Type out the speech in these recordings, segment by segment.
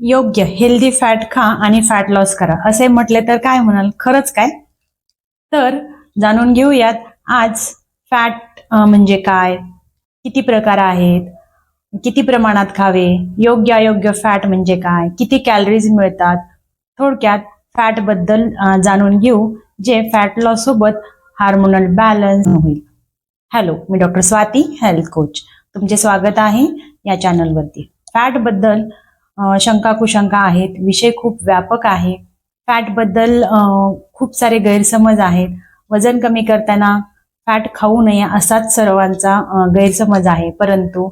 योग्य healthy fat खा आणि फॅट लॉस करा. असे म्हटले तर काय म्हणाल? खरंच काय? तर जाणून घेऊयात आज फॅट म्हणजे काय? किती प्रकार आहेत? किती प्रमाणात खावे? योग्य अयोग्य फॅट म्हणजे काय? किती कॅलरीज मिळतात? थोडक्यात फॅटबद्दल जाणून घेऊ जे फॅट लॉस सोबत हार्मोनल बॅलन्स होईल. हॅलो मी डॉक्टर स्वाती हेल्थ कोच तुमचे स्वागत आहे या चॅनलवरती फॅटबद्दल शंका कुशंका आहेत विषय खूप व्यापक आहे फॅटबद्दल खूप सारे गैरसमज आहेत. वजन कमी करताना फॅट खाऊ नये असाच सर्वांचा गैरसमज आहे. परंतु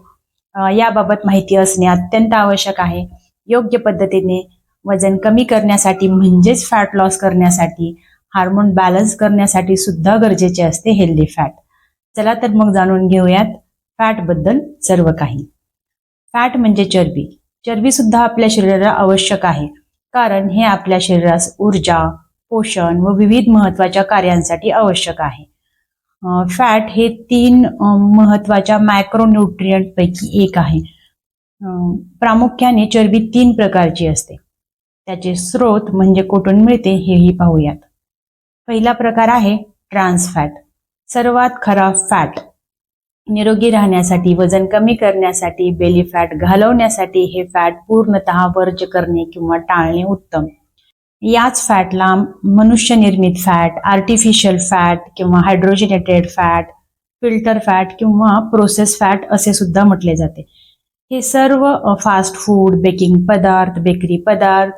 याबाबत माहिती असणे अत्यंत आवश्यक आहे. योग्य पद्धतीने वजन कमी करण्यासाठी म्हणजेच फॅट लॉस करण्यासाठी हार्मोन बॅलन्स करण्यासाठी सुद्धा गरजेचे असते हेल्दी फॅट चला तर मग जाणून घेऊयात फॅटबद्दल सर्व काही. फॅट म्हणजे चरबी. चरबी सुद्धा आपल्या शरीराला आवश्यक आहे. कारण हे आपल्या शरीरास ऊर्जा पोषण व विविध महत्त्वाच्या कार्यांसाठी आवश्यक आहे. फॅट हे तीन महत्त्वाच्या मॅक्रोन्यूट्रियंट पैकी एक आहे. प्रामुख्याने चरबी तीन प्रकारची असते. त्याचे स्रोत म्हणजे कुठून मिळते हेही पाहूयात. पहिला प्रकार आहे ट्रान्स फॅट. सर्वात खरा फॅट. निरोगी राहण्यासाठी वजन कमी करण्यासाठी बेली फॅट घालवण्यासाठी हे फॅट पूर्णतः वर्ज करणे किंवा टाळणे उत्तम. याच फॅटला मनुष्य निर्मित फॅट आर्टिफिशियल फॅट किंवा हायड्रोजिनेटेड फॅट फिल्टर फॅट किंवा प्रोसेस फॅट असे सुद्धा म्हटले जाते. हे सर्व फास्ट फूड बेकिंग पदार्थ बेकरी पदार्थ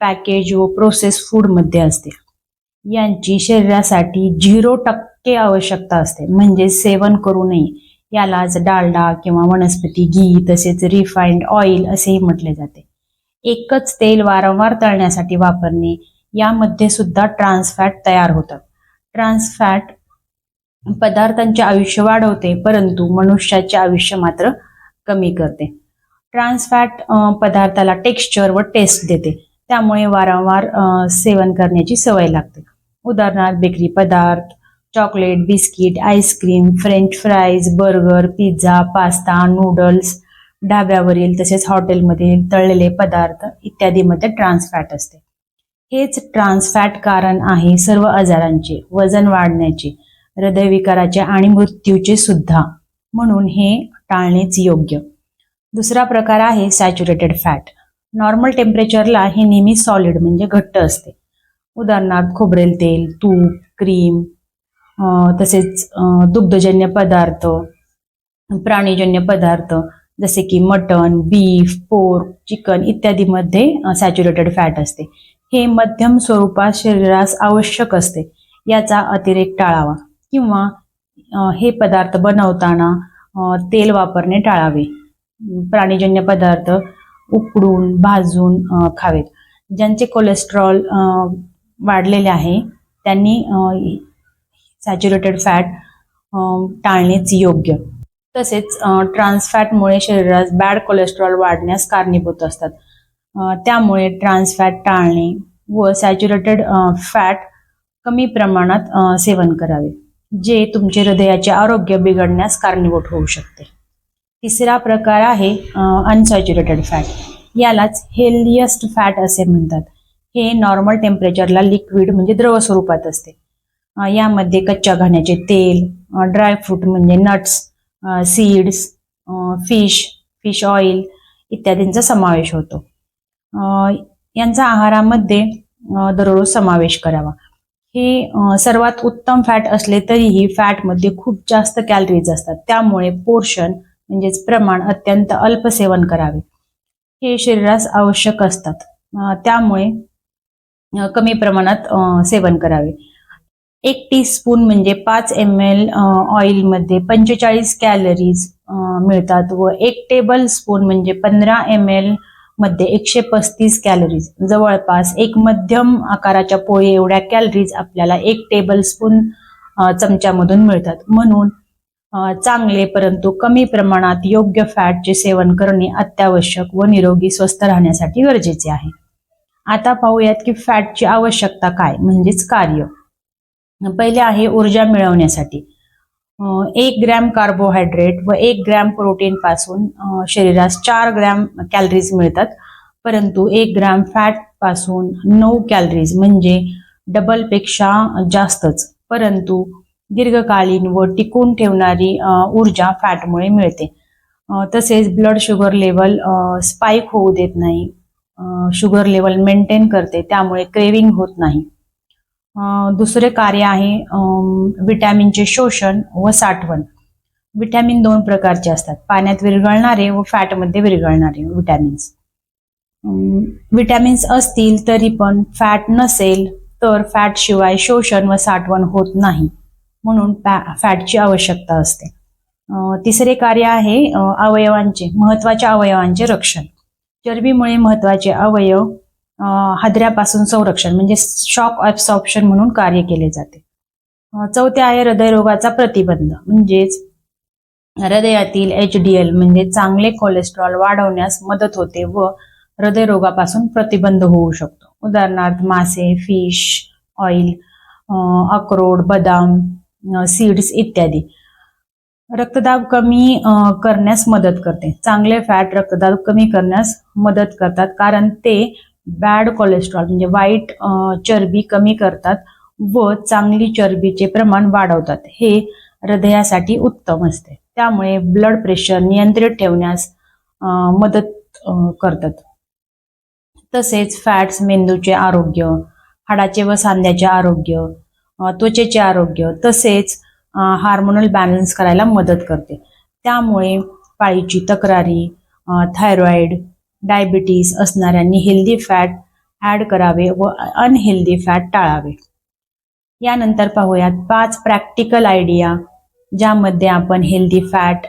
पॅकेज व प्रोसेस फूडमध्ये असते. यांची शरीरासाठी झिरो टक्के आवश्यकता असते. म्हणजे सेवन करू नये. यालाच डालडा किंवा वनस्पती घी तसेच रिफाईंड ऑइल असेही म्हटले जाते. एकच तेल वारंवार तळण्यासाठी वापरणे यामध्ये सुद्धा ट्रान्सफॅट तयार होतात ट्रान्सफॅट पदार्थांचे आयुष्य वाढवते परंतु मनुष्याचे आयुष्य मात्र कमी करते. ट्रान्सफॅट पदार्थाला टेक्स्चर व टेस्ट देते. त्यामुळे वारंवार सेवन करण्याची सवय लागते. उदाहरणार्थ बेकरी पदार्थ chocolate biscuit ice cream french fries burger pizza pasta noodles ढाब्यावरील तसेच हॉटेलमधील तळलेले पदार्थ इत्यादीमध्ये ट्रान्स फॅट असते. हेच ट्रान्स फॅट कारण आहे सर्व आजारांचे वजन वाढण्याचे हृदयविकाराचे आणि मृत्यूचे सुद्धा. म्हणून हे टाळणेच योग्य. दुसरा प्रकार आहे सॅच्युरेटेड फॅट नॉर्मल टेम्परेचरला हे नेहमी सॉलिड म्हणजे घट्ट असते. उदाहरणार्थ खोबरेल तेल तूप क्रीम तसेच दुग्धजन्य पदार्थ प्राणीजन्य पदार्थ जसे की मटन बीफ पोर्क चिकन इत्यादीमध्ये सॅच्युरेटेड फॅट असते. हे मध्यम स्वरूपात शरीरास आवश्यक असते. याचा अतिरेक टाळावा किंवा हे पदार्थ बनवताना तेल वापरणे टाळावे. प्राणीजन्य पदार्थ उकडून भाजून खावेत. ज्यांचे कोलेस्ट्रॉल वाढलेले आहे त्यांनी सॅच्युरेटेड फॅट टाळणेच योग्य. तसेच ट्रान्सफॅटमुळे शरीरात बॅड कोलेस्ट्रॉल वाढण्यास कारणीभूत असतात. त्यामुळे ट्रान्सफॅट टाळणे व सॅच्युरेटेड फॅट कमी प्रमाणात सेवन करावे जे तुमचे हृदयाचे आरोग्य बिघडण्यास कारणीभूत होऊ शकते. तिसरा प्रकार आहे अनसॅच्युरेटेड फॅट यालाच हेल्दीएस्ट फॅट असे म्हणतात. हे नॉर्मल टेम्परेचरला लिक्विड म्हणजे द्रव स्वरूपात असते. यामध्ये कच्च्या घाण्याचे तेल ड्रायफ्रूट म्हणजे nuts seeds fish fish oil इत्यादींचा समावेश होतो. यांचा आहारामध्ये दररोज समावेश करावा. हे सर्वात उत्तम फॅट असले तरीही फॅटमध्ये खूप जास्त कॅलरीज असतात. त्यामुळे पोर्शन म्हणजेच प्रमाण अत्यंत अल्प सेवन करावे. हे शरीरास आवश्यक असतात. त्यामुळे कमी प्रमाणात सेवन करावे. एक टी स्पून म्हणजे पाच एम एल ऑइलमध्ये पंचेचाळीस कॅलरीज मिळतात व एक टेबल स्पून म्हणजे पंधरा एम एलमध्ये एकशे पस्तीस कॅलरीज जवळपास एक मध्यम आकाराच्या पोळी एवढ्या कॅलरीज आपल्याला एक टेबल स्पून चमच्यामधून मिळतात. म्हणून चांगले परंतु कमी प्रमाणात योग्य फॅटचे सेवन करणे अत्यावश्यक व निरोगी स्वस्थ राहण्यासाठी गरजेचे आहे. आता पाहूयात की फॅटची आवश्यकता काय म्हणजेच कार्य. पहिले आहे ऊर्जा मिळवण्यासाठी. एक ग्रॅम कार्बोहायड्रेट व एक ग्रॅम प्रोटीन पासून शरीरास चार ग्रॅम कॅलरीज मिळतात. परंतु एक ग्रॅम फॅटपासून नऊ कॅलरीज म्हणजे डबलपेक्षा जास्तच. परंतु दीर्घकालीन व टिकून ठेवणारी ऊर्जा फॅटमुळे मिळते. तसेच ब्लड शुगर लेवल स्पाइक होऊ देत नाही. शुगर लेवल मेंटेन करते. त्यामुळे क्रेविंग होत नाही. दुसरे कार्य आहे विटॅमिनचे शोषण व साठवण. विटॅमिन दोन प्रकारचे असतात. पाण्यात विरघळणारे व फॅटमध्ये विरघळणारे विटॅमिन्स विटॅमिन्स असतील तरी पण फॅट नसेल तर फॅट शिवाय शोषण व साठवण होत नाही. म्हणून फॅटची आवश्यकता असते. तिसरे कार्य आहे अवयवांचे महत्त्वाच्या अवयवांचे रक्षण. चरबीमुळे महत्त्वाचे अवयव हादऱ्यापासून संरक्षण म्हणजे शॉक ॲब्सॉर्प्शन म्हणून कार्य केले जाते. चौथे आहे हृदयरोगाचा प्रतिबंध म्हणजेच हृदयातील एच डी एल म्हणजे चांगले कोलेस्ट्रॉल वाढवण्यास मदत होते व हृदयरोगापासून प्रतिबंध होऊ शकतो. उदाहरणार्थ मासे फिश ऑइल अक्रोड बदाम सीड्स इत्यादी. रक्तदाब कमी करण्यास मदत करते. चांगले फॅट रक्तदाब कमी करण्यास मदत करतात कारण ते बॅड कोलेस्ट्रॉल म्हणजे वाईट चरबी कमी करतात व चांगली चरबीचे प्रमाण वाढवतात. हे हृदयासाठी उत्तम असते. त्यामुळे ब्लड प्रेशर नियंत्रित ठेवण्यास मदत करतात. तसेच फॅट्स मेंदूचे आरोग्य हाडाचे व सांध्याचे आरोग्य त्वचेचे आरोग्य तसेच हार्मोनल बॅलन्स करायला मदत करते. त्यामुळे पाळीची तक्रारी थायरॉईड डायबिटीस असणाऱ्यांनी हेल्दी फॅट ॲड करावे व अनहेल्दी फॅट टाळावे. यानंतर पाहूयात पाच प्रॅक्टिकल आयडिया ज्यामध्ये आपण हेल्दी फॅट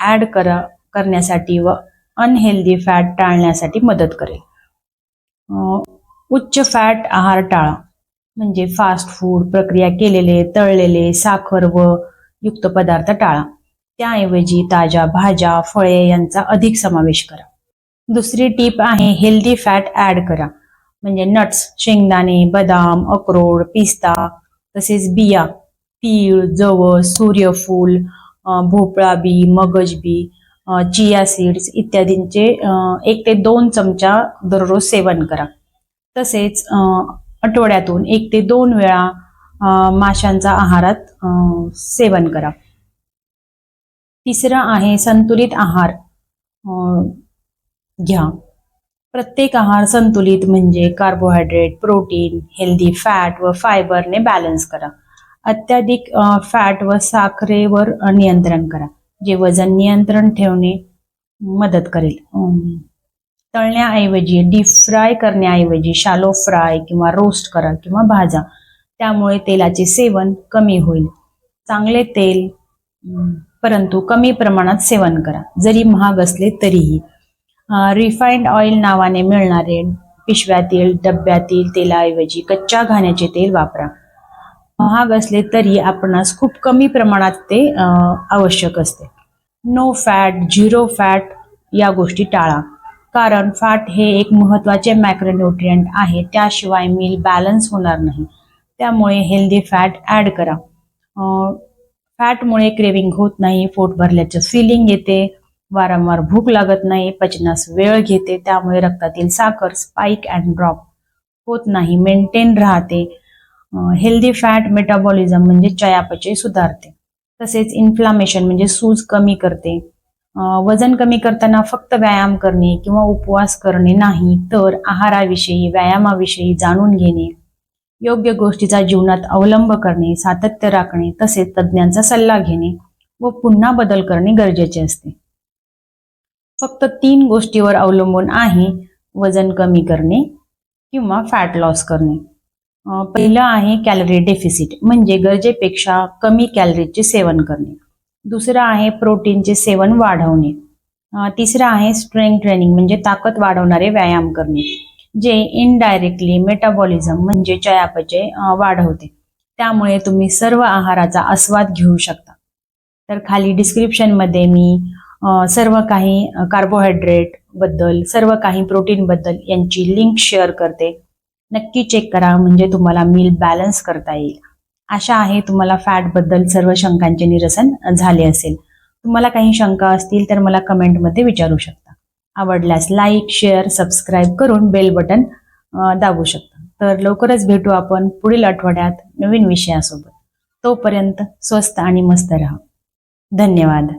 ॲड करा करण्यासाठी व अनहेल्दी फॅट टाळण्यासाठी मदत करेल. अ, उच्च फॅट आहार टाळा. म्हणजे फास्ट फूड प्रक्रिया केलेले तळलेले साखर व युक्त पदार्थ टाळा. त्याऐवजी ताज्या भाज्या फळे यांचा अधिक समावेश करा. दुसरी टीप आहे हेल्दी फॅट ऍड करा. म्हणजे नट्स शेंगदाणे बदाम अक्रोड पिस्ता तसेच बिया तीळ जवस सूर्यफूल भोपळा बी मगज बी चिया सीड्स इत्यादींचे एक ते दोन चमचा दररोज सेवन करा. तसेच आठवड्यातून एक ते दोन वेळा माशांचा आहारात सेवन करा. तिसरं आहे संतुलित आहार. घ्या. प्रत्येक आहार संतुलित म्हणजे कार्बोहायड्रेट प्रोटीन हेल्दी फॅट व फायबरने बॅलन्स करा. अत्याधिक फॅट व साखरेवर नियंत्रण करा जे वजन नियंत्रण ठेवणे मदत करेल. तळण्याऐवजी डीप फ्राय करण्याऐवजी शालो फ्राय किंवा रोस्ट करा किंवा भाजा. त्यामुळे तेलाचे सेवन कमी होईल. चांगले तेल परंतु कमी प्रमाणात सेवन करा. जरी महाग असले तरीही. रिफाईंड ऑइल नावाने मिळणारे पिशव्यातील डब्यातील तेलाऐवजी कच्च्या घाण्याचे तेल वापरा. महाग असले तरी आपणास खूप कमी प्रमाणात ते आवश्यक असते. नो फॅट झिरो फॅट या गोष्टी टाळा. कारण फॅट हे एक महत्त्वाचे मॅक्रोन्युट्रियंट आहे. त्याशिवाय मील बॅलन्स होणार नाही. त्यामुळे हेल्दी फॅट ॲड करा. फॅटमुळे क्रेविंग होत नाही पोट भरल्याचं फिलिंग येते. वारंवार भूक लागत नाही पचनास वेळ घेते त्यामुळे रक्तातील साखर स्पाइक अँड ड्रॉप होत नाही मेंटेन राहते. हेल्दी फॅट मेटाबॉलिझम म्हणजे चयापचय सुधारते. तसेच इन्फ्लामेशन म्हणजे सूज कमी करते. वजन कमी करताना फक्त व्यायाम करणे किंवा उपवास करणे नाही तर आहाराविषयी व्यायामाविषयी जाणून घेणे योग्य गोष्टीचा जीवनात अवलंब करणे सातत्य राखणे तसेच तज्ज्ञांचा सल्ला घेणे व पुन्हा बदल करणे गरजेचे असते. फक्त तीन गोष्टीवर अवलंबून आहे वजन कमी करणे किंवा फॅट लॉस करणे. पहिलं आहे कॅलरी डेफिसिट म्हणजे गरजेपेक्षा कमी कॅलरीचे सेवन करणे. दुसरं आहे प्रोटीनचे सेवन वाढवणे. तिसरं आहे स्ट्रेंथ ट्रेनिंग म्हणजे ताकद वाढवणारे व्यायाम करणे जे इनडायरेक्टली मेटाबॉलिझम म्हणजे चयापचय वाढवते. त्यामुळे तुम्ही सर्व आहाराचा आस्वाद घेऊ शकता. तर खाली डिस्क्रिप्शनमध्ये मी सर्व काही कार्बोहायड्रेटबद्दल सर्व काही प्रोटीन बद्दल यांची लिंक शेअर करते. नक्की चेक करा म्हणजे तुम्हाला मील बॅलन्स करता येईल. आशा आहे तुम्हाला फॅटबद्दल सर्व शंकांचे निरसन झाले असेल. तुम्हाला काही शंका असतील तर मला कमेंटमध्ये विचारू शकता. आवडल्यास लाईक शेअर सबस्क्राईब करून बेल बटन दाबू शकता. तर लवकरच भेटू आपण पुढील आठवड्यात नवीन विषयासोबत. तोपर्यंत स्वस्त आणि मस्त राहा. धन्यवाद.